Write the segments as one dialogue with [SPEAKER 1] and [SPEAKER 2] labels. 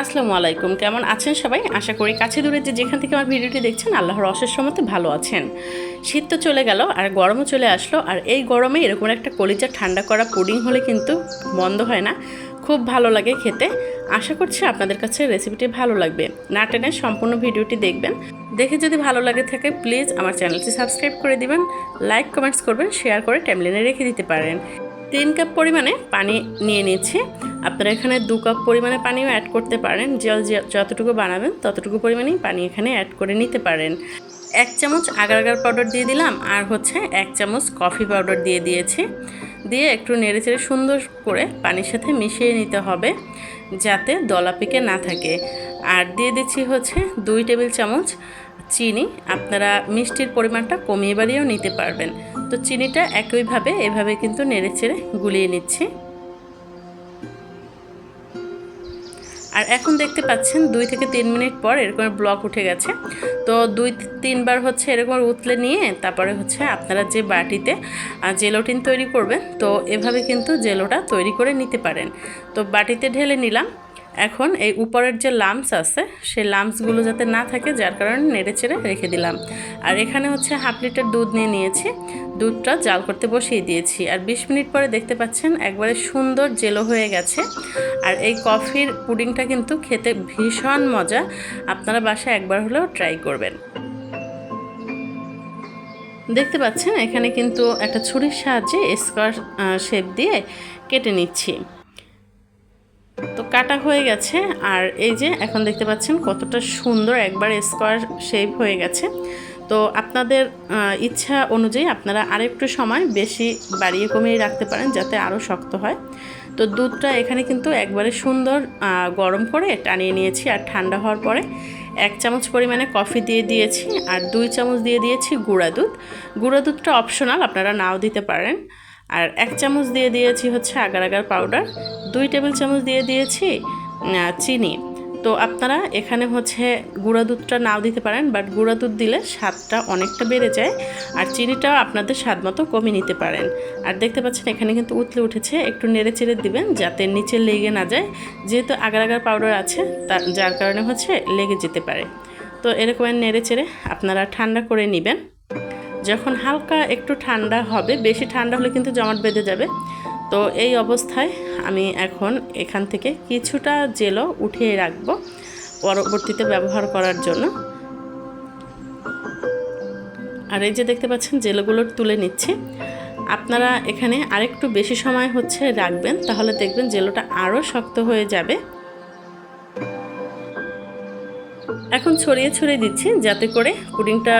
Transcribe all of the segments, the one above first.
[SPEAKER 1] আসসালামু আলাইকুম। কেমন আছেন সবাই? আশা করি কাছে দূরে যে যেখান থেকে আমার ভিডিওটি দেখছেন, আল্লাহর অশেষ মতে ভালো আছেন। শীত তো চলে গেল আর গরমও চলে আসলো আর এই গরমে এরকম একটা কলিজা ঠান্ডা করা পুডিং হলে কিন্তু বন্ধ হয় না। খুব ভালো লাগে খেতে। আশা করছি আপনাদের কাছে রেসিপিটি ভালো লাগবে। না টেনে সম্পূর্ণ ভিডিওটি দেখবেন। দেখে যদি ভালো লাগে থাকে প্লিজ আমার চ্যানেলটি সাবস্ক্রাইব করে দিবেন লাইক কমেন্টস করবেন শেয়ার করে টাইমলাইনে রেখে দিতে পারেন। তিন কাপ পরিমাণে পানি নিয়ে নিয়েছি আপনারা এখানে দু কাপ পরিমাণে পানিও অ্যাড করতে পারেন। জল যতটুকু বানাবেন, ততটুকু পরিমাণেই পানি এখানে অ্যাড করে নিতে পারেন। এক চামচ আগার আগার পাউডার দিয়ে দিলাম, আর হচ্ছে এক চামচ কফি পাউডার দিয়ে দিয়েছি। দিয়ে একটু নেড়েচেড়ে সুন্দর করে পানির সাথে মিশিয়ে নিতে হবে, যাতে দলা পেকে না থাকে। আর দিয়ে দিচ্ছি হচ্ছে দুই টেবিল চামচ চিনি। আপনারা মিষ্টির পরিমাণটা কমিয়ে বাড়িয়েও নিতে পারবেন। তো চিনিটা একইভাবে, এভাবে কিন্তু নেড়েচেড়ে গুলিয়ে নিচ্ছি। আর এখন দেখতে পাচ্ছেন দুই থেকে তিন মিনিট পর এরকম ব্লক উঠে গেছে। তো দুই, তিনবার হচ্ছে এরকম উতলে নিয়ে তারপরে হচ্ছে আপনারা যে বাটিতে জেলোটিন তৈরি করবেন, তো এভাবে কিন্তু জেলোটা তৈরি করে নিতে পারেন। তো বাটিতে ঢেলে নিলাম। এখন এই উপরের যে লামস আছে, সেই লামসগুলো যাতে না থাকে, যার কারণে নেড়ে চেড়ে রেখে দিলাম। আর এখানে হচ্ছে হাফ লিটার দুধ নিয়ে নিয়েছি। দুধটা জাল করতে বসিয়ে দিয়েছি। আর বিশ মিনিট পরে দেখতে পাচ্ছেন, একবারে সুন্দর জেলো হয়ে গেছে। আর এই কফির পুডিংটা কিন্তু খেতে ভীষণ মজা। আপনারা বাসায় একবার হলেও ট্রাই করবেন। দেখতে পাচ্ছেন, এখানে কিন্তু একটা ছুরির সাহায্যে স্কোয়ার শেপ দিয়ে কেটে নিচ্ছি। কাটা হয়ে গেছে আর এই যে এখন দেখতে পাচ্ছেন কতটা সুন্দর একবার স্কোয়ার শেপ হয়ে গেছে। তো আপনাদের ইচ্ছা অনুযায়ী আপনারা আরেকটু সময় বেশি বাড়িয়ে কমিয়ে রাখতে পারেন যাতে আরও শক্ত হয়। তো দুধটা এখানে কিন্তু একবারে সুন্দর গরম করে টানিয়ে নিয়েছি আর ঠান্ডা হওয়ার পরে এক চামচ পরিমাণে কফি দিয়ে দিয়েছি আর দুই চামচ দিয়ে দিয়েছি গুঁড়া দুধ। গুঁড়া দুধটা অপশনাল আপনারা নাও দিতে পারেন। আর এক চামচ দিয়ে দিয়েছি হচ্ছে আগার আগার পাউডার দুই টেবিল চামচ দিয়ে দিয়েছি চিনি। তো আপনারা এখানে হচ্ছে গুঁড়া দুধটা নাও দিতে পারেন বাট গুঁড়া দুধ দিলে স্বাদটা অনেকটা বেড়ে যায় আর চিনিটাও আপনাদের স্বাদ মতো কমিয়ে নিতে পারেন। আর দেখতে পাচ্ছেন এখানে কিন্তু উতলে উঠেছে, একটু নেড়ে চেড়ে দিবেন যাতে নিচে লেগে না যায়। যেহেতু আগার আগার পাউডার আছে তার যার কারণে হচ্ছে লেগে যেতে পারে। তো এরকম নেড়ে চেড়ে আপনারা ঠান্ডা করে নেবেন। যখন হালকা একটু ঠান্ডা হবে, বেশি ঠান্ডা হলে কিন্তু জমাট বেঁধে যাবে। তো এই অবস্থায় আমি এখন এখান থেকে কিছুটা জেলো উঠিয়ে রাখব পরবর্তীতে ব্যবহার করার জন্য। আর এই যে দেখতে পাচ্ছেন, জেলোগুলো তুলে নিচ্ছি। আপনারা এখানে আরেকটু বেশি সময় হচ্ছে রাখবেন, তাহলে দেখবেন জেলোটা আরও শক্ত হয়ে যাবে। এখন ছড়িয়ে ছড়িয়ে দিচ্ছি, যাতে করে পুডিংটা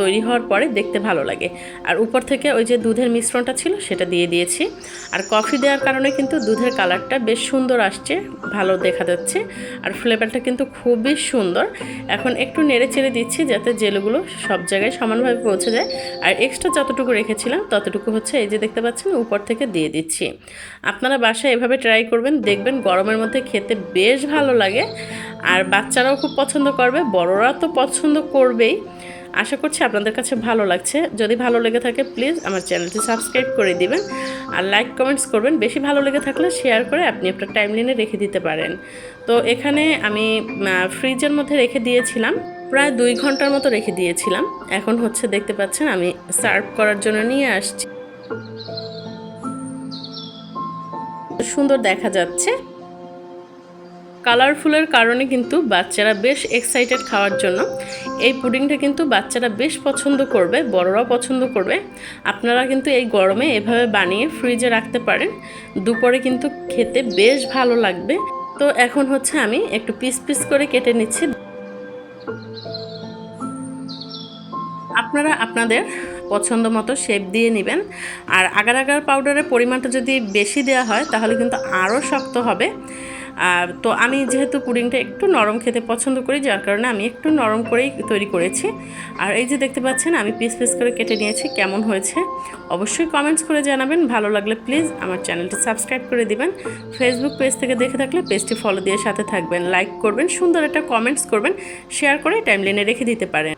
[SPEAKER 1] তৈরি হওয়ার পরে দেখতে ভালো লাগে। আর উপর থেকে ওই যে দুধের মিশ্রণটা ছিল সেটা দিয়ে দিয়েছি। আর কফি দেওয়ার কারণে কিন্তু দুধের কালারটা বেশ সুন্দর আসছে, ভালো দেখা যাচ্ছে। আর ফ্লেভারটা কিন্তু খুবই সুন্দর। এখন একটু নেড়ে চেড়ে দিচ্ছি যাতে জেলগুলো সব জায়গায় সমানভাবে পৌঁছে যায়। আর এক্সট্রা যতটুকু রেখেছিলাম, ততটুকু হচ্ছে এই যে দেখতে পাচ্ছেন, উপর থেকে দিয়ে দিচ্ছি। আপনারা বাসায় এভাবে ট্রাই করবেন, দেখবেন গরমের মধ্যে খেতে বেশ ভালো লাগে। আর বাচ্চারাও খুব পছন্দ করবে, বড়রা তো পছন্দ করবেই। আশা করছি আপনাদের কাছে ভালো লাগছে। যদি ভালো লেগে থাকে প্লিজ আমার চ্যানেলটি সাবস্ক্রাইব করে দিবেন আর লাইক কমেন্টস করবেন। বেশি ভালো লেগে থাকলে শেয়ার করে আপনি আপনার টাইমলাইনে রেখে দিতে পারেন। তো এখানে আমি ফ্রিজের মধ্যে রেখে দিয়েছিলাম। প্রায় দুই ঘণ্টার মতো রেখে দিয়েছিলাম। এখন হচ্ছে দেখতে পাচ্ছেন আমি সার্ভ করার জন্য নিয়ে আসছি। সুন্দর দেখা যাচ্ছে। কালারফুলের কারণে কিন্তু বাচ্চারা বেশ এক্সাইটেড খাওয়ার জন্য। এই পুডিংটা কিন্তু বাচ্চারা বেশ পছন্দ করবে, বড়রাও পছন্দ করবে। আপনারা কিন্তু এই গরমে এভাবে বানিয়ে ফ্রিজে রাখতে পারেন। দুপুরে কিন্তু খেতে বেশ ভালো লাগবে। তো এখন হচ্ছে আমি একটু পিস পিস করে কেটে নিচ্ছি। আপনারা আপনাদের পছন্দ মতো শেপ দিয়ে নেবেন। আর আগার আগার পাউডারের পরিমাণটা যদি বেশি দেওয়া হয়, তাহলে কিন্তু আরও শক্ত হবে। আর তো আমি যেহেতু পুডিংটা একটু নরম খেতে পছন্দ করি, যার কারণে আমি একটু নরম করেই তৈরি করেছি। আর এই যে দেখতে পাচ্ছেন, আমি পিস পিস করে কেটে নিয়েছি, কেমন হয়েছে? অবশ্যই কমেন্টস করে জানাবেন, ভালো লাগলে প্লিজ আমার চ্যানেলটি সাবস্ক্রাইব করে দিবেন। ফেসবুক পেজ থেকে দেখে থাকলে পেজটি ফলো দিয়ে সাথে থাকবেন লাইক করবেন, সুন্দর একটা কমেন্টস করবেন শেয়ার করে টাইমলাইনে রেখে দিতে পারেন।